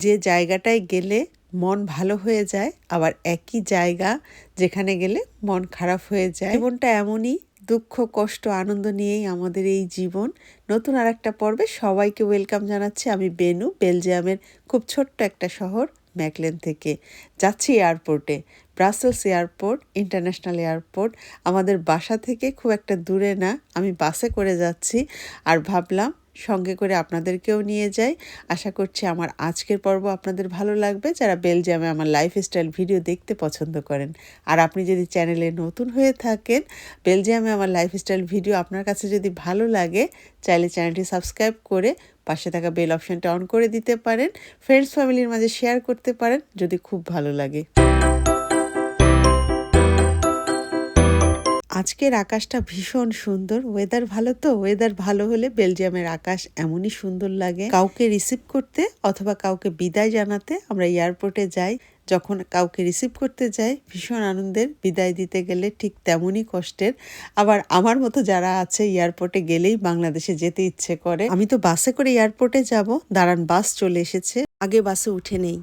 যে জায়গাটায় গেলে মন ভালো হয়ে যায়, আবার একই জায়গা যেখানে গেলে মন খারাপ হয়ে যায়। জীবনটা এমনই, দুঃখ, কষ্ট, আনন্দ নিয়েই আমাদের এই জীবন। নতুন আর একটা পর্বে সবাইকে ওয়েলকাম জানাচ্ছি। আমি বেনু, বেলজিয়ামের খুব ছোট্ট একটা শহর ম্যাকলেন থেকে। যাচ্ছি এয়ারপোর্টে, ব্রাসেলস এয়ারপোর্ট, ইন্টারন্যাশনাল এয়ারপোর্ট। আমাদের বাসা থেকে খুব একটা দূরে না, আমি বাসে করে যাচ্ছি। আর ভাবলাম সঙ্গে করে আপনাদেরকেও নিয়ে যাই। আশা করছি আমার আজকের পর্ব আপনাদের ভালো লাগবে। যারা বেলজিয়ামে আমার লাইফস্টাইল ভিডিও দেখতে পছন্দ করেন, আর আপনি যদি চ্যানেলে নতুন হয়ে থাকেন বেলজিয়ামে আমার লাইফস্টাইল ভিডিও আপনার কাছে যদি ভালো লাগে, চাইলে চ্যানেলটি সাবস্ক্রাইব করে পাশে থাকা বেল অপশানটা অন করে দিতে পারেন। ফ্রেন্ডস ফ্যামিলির মাঝে শেয়ার করতে পারেন, যদি খুব ভালো লাগে। আজকের আকাশটা ভীষণ সুন্দর। ওয়েদার ভালো তো? ওয়েদার ভালো হলে বেলজিয়ামের আকাশ এমনই সুন্দর লাগে। কাউকে রিসিভ করতে অথবা কাউকে বিদায় জানাতে আমরা এয়ারপোর্টে যাই। যখন কাউকে রিসিভ করতে যাই, ভীষণ আনন্দের। বিদায় দিতে গেলে ঠিক তেমনই কষ্টের। আবার আমার মতো যারা আছে এয়ারপোর্টে গেলেই বাংলাদেশে যেতে ইচ্ছে করে। আমি তো বাসে করে এয়ারপোর্টে যাব। দাঁড়ান বাস চলে এসেছে। আগে বাসে উঠে নেই।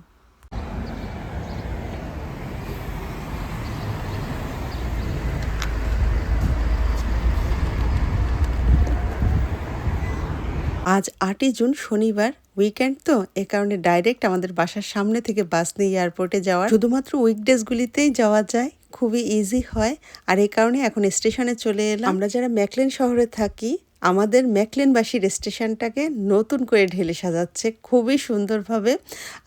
আজ আটই জুন, শনিবার উইকেন্ড তো। এ কারণে ডাইরেক্ট আমাদের বাসার সামনে থেকে বাস নিয়ে এয়ারপোর্টে যাওয়া শুধুমাত্র উইকডেজগুলিতেই যাওয়া যায়, খুবই ইজি হয়। আর এ কারণে এখন স্টেশনে চলে এলাম। আমরা যারা ম্যাকলেন শহরে থাকি আমাদের ম্যাকলেনবাসীর স্টেশনটাকে নতুন করে ঢেলে সাজাচ্ছে খুবই সুন্দরভাবে।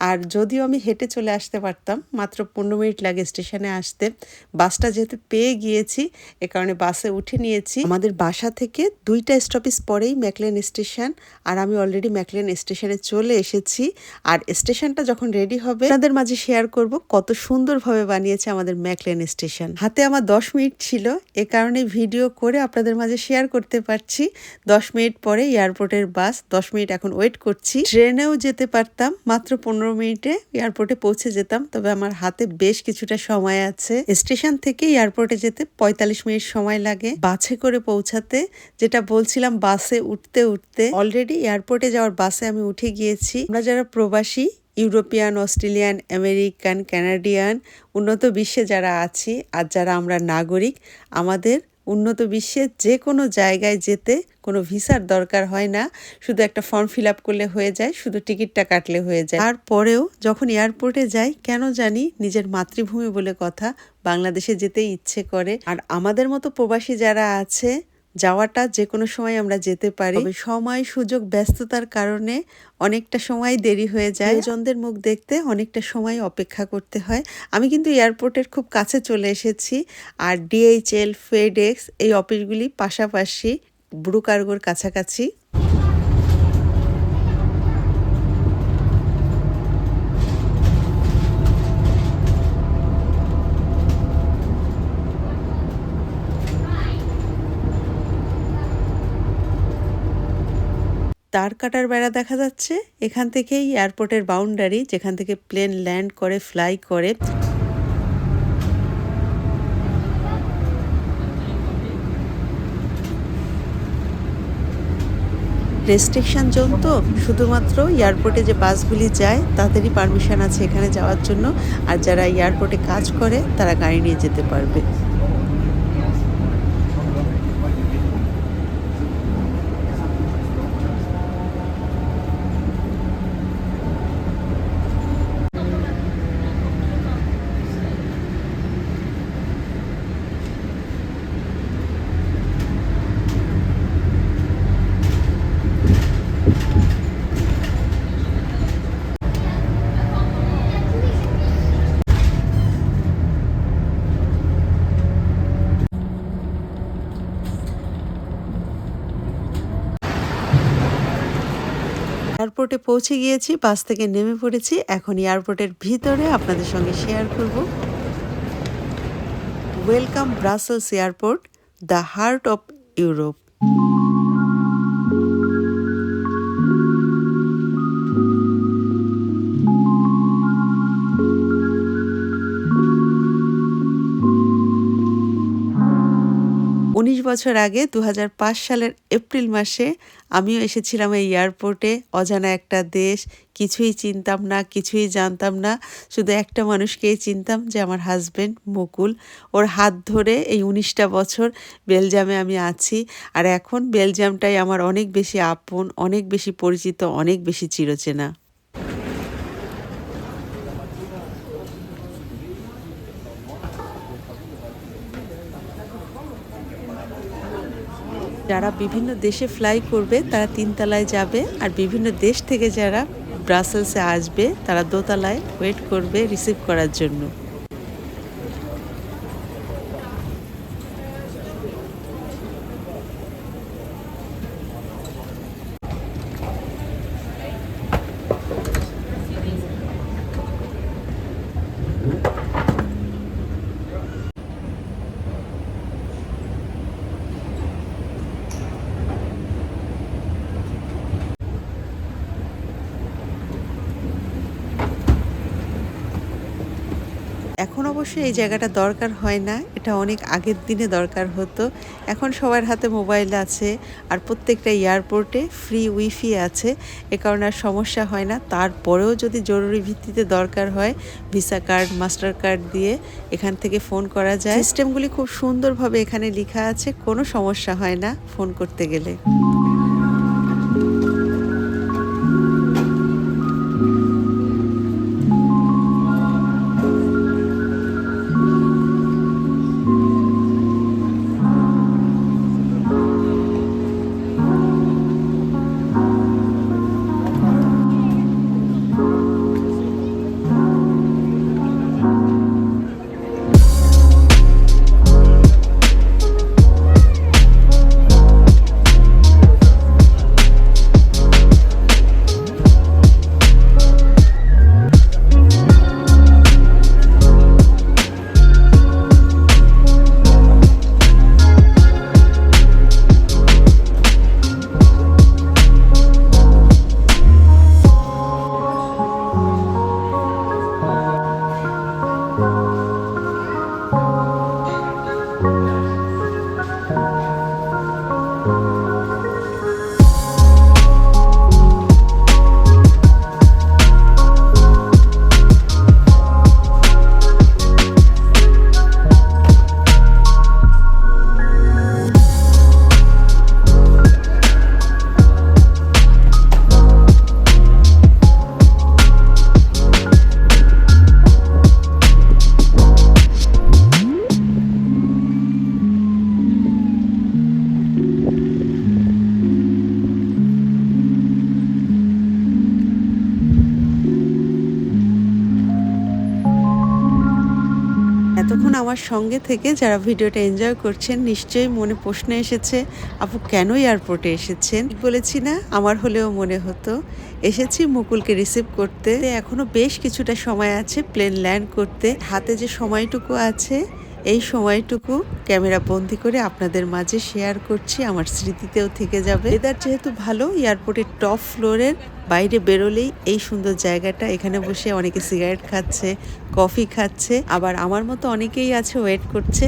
আর যদিও আমি হেঁটে চলে আসতে পারতাম, মাত্র পনেরো মিনিট লাগে স্টেশনে আসতে। বাসটা যেহেতু পেয়ে গিয়েছি, এ কারণে বাসে উঠে নিয়েছি। আমাদের বাসা থেকে দুইটা স্টপেজ পরেই ম্যাকলেন স্টেশন, আর আমি অলরেডি ম্যাকলেন স্টেশনে চলে এসেছি। আর স্টেশনটা যখন রেডি হবে তাদের মাঝে শেয়ার করব কত সুন্দরভাবে বানিয়েছে আমাদের ম্যাকলেন স্টেশন। হাতে আমার দশ মিনিট ছিল, এ কারণে ভিডিও করে আপনাদের মাঝে শেয়ার করতে পারছি। দশ মিনিট পরে এয়ারপোর্টের বাস, দশ মিনিট এখন ওয়েট করছি। ট্রেনেও যেতে পারতাম, মাত্র পনেরো মিনিটে এয়ারপোর্টে পৌঁছে যেতাম। তবে আমার হাতে বেশ কিছুটা সময় আছে। স্টেশন থেকে এয়ারপোর্টে যেতে পঁয়তাল্লিশ মিনিট সময় লাগে। বাসে করে পৌঁছাতে, যেটা বলছিলাম, বাসে উঠতে উঠতে। অলরেডি এয়ারপোর্টে যাওয়ার বাসে আমি উঠে গিয়েছি। আমরা যারা প্রবাসী, ইউরোপিয়ান, অস্ট্রেলিয়ান, আমেরিকান, ক্যানাডিয়ান, উন্নত বিশ্বে যারা আছি, আর যারা আমরা নাগরিক, আমাদের উন্নত বিশ্বের যে কোনো জায়গায় যেতে কোনো ভিসার দরকার হয় না। শুধু একটা ফর্ম ফিল আপ করলে হয়ে যায়, শুধু টিকিটটা কাটলে হয়ে যায়। তারপরেও যখন এয়ারপোর্টে যাই, কেন জানি নিজের মাতৃভূমি বলে কথা, বাংলাদেশে যেতে ইচ্ছে করে। আর আমাদের মতো প্রবাসী যারা আছে যাওয়াটা যে কোনো সময় আমরা যেতে পারি। সময় সুযোগ ব্যস্ততার কারণে অনেকটা সময় দেরি হয়ে যায়। জনদের মুখ দেখতে অনেকটা সময় অপেক্ষা করতে হয়। আমি কিন্তু এয়ারপোর্টের খুব কাছে চলে এসেছি আর ডিএইচএল ফেডেক্স এই অফিসগুলি পাশাপাশি ব্রু কার্গোর কাছাকাছি। তার কাটার বেড়া দেখা যাচ্ছে। এখান থেকেই এয়ারপোর্টের বাউন্ডারি, যেখান থেকে প্লেন ল্যান্ড করে, ফ্লাই করে। রেস্ট্রিকশন জোন তো, শুধুমাত্র এয়ারপোর্টে যে বাসগুলি যায়, তাদেরই পারমিশন আছে এখানে যাওয়ার জন্য। আর যারা এয়ারপোর্টে কাজ করে, তারা গাড়ি নিয়ে যেতে পারবে। এয়ারপোর্টে পৌঁছে গিয়েছি, বাস থেকে নেমে পড়েছি। এখন এয়ারপোর্টের ভিতরে আপনাদের সঙ্গে শেয়ার করব। Welcome Brussels airport the heart of Europe উনিশ বছর আগে দু হাজার পাঁচ সালের এপ্রিল মাসে আমিও এসেছিলাম এই এয়ারপোর্টে। অজানা একটা দেশ, কিছুই চিনতাম না, কিছুই জানতাম না। শুধু একটা মানুষকেই চিনতাম যে আমার হাজব্যান্ড মুকুল। ওর হাত ধরে এই উনিশটা বছর বেলজিয়ামে আমি আছি। আর এখন বেলজিয়ামটাই আমার অনেক বেশি আপন, অনেক বেশি পরিচিত, অনেক বেশি চিরচেনা। যারা বিভিন্ন দেশে ফ্লাই করবে, তারা তিনতলায় যাবে আর বিভিন্ন দেশ থেকে যারা ব্রাসেলসে আসবে, তারা দোতলায় ওয়েট করবে রিসিভ করার জন্য এখন অবশ্য এই জায়গাটা দরকার হয় না। এটা অনেক আগের দিনে দরকার হতো। এখন সবার হাতে মোবাইল আছে আর প্রত্যেকটা এয়ারপোর্টে ফ্রি উইফি আছে। এ কারণে আর সমস্যা হয় না। তারপরেও যদি জরুরি ভিত্তিতে দরকার হয়, ভিসা কার্ড, মাস্টার কার্ড দিয়ে এখান থেকে ফোন করা যায়। সিস্টেমগুলি খুব সুন্দরভাবে এখানে লেখা আছে। কোনো সমস্যা হয় না ফোন করতে গেলে। আমার সঙ্গে থেকে যারা ভিডিওটা এনজয় করছেন, নিশ্চয়ই মনে প্রশ্ন এসেছে, আপু, কেন এয়ারপোর্টে এসেছেন? বলেছি না, আমার হলেও মনে হতো। এসেছি মুকুলকে রিসিভ করতে। এখনও বেশ কিছুটা সময় আছে প্লেন ল্যান্ড করতে। হাতে যে সময়টুকু আছে, এই সময়টুকু ক্যামেরা বন্দি করে আপনাদের মাঝে শেয়ার করছি, আমার স্মৃতিতেও থেকে যাবে। এদার যেহেতু ভালো এয়ারপোর্টের টপ ফ্লোরের বাইরে বেরোলেই এই সুন্দর জায়গাটা, এখানে বসে অনেকে সিগারেট খাচ্ছে কফি খাচ্ছে, আবার আমার মতো অনেকেই আছে ওয়েট করছে।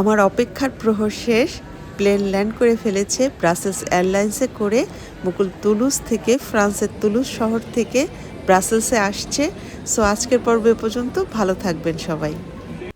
আমার অপেক্ষার প্রহর শেষ। প্লেন ল্যান্ড করে ফেলেছে ব্রাসেলস এয়ারলাইন্সে করে মুকুল তুলুস থেকে ফ্রান্সের তুলুস শহর থেকে ব্রাসেলসে আসছে। সো আজকের পর্ব পর্যন্ত ভালো থাকবেন সবাই।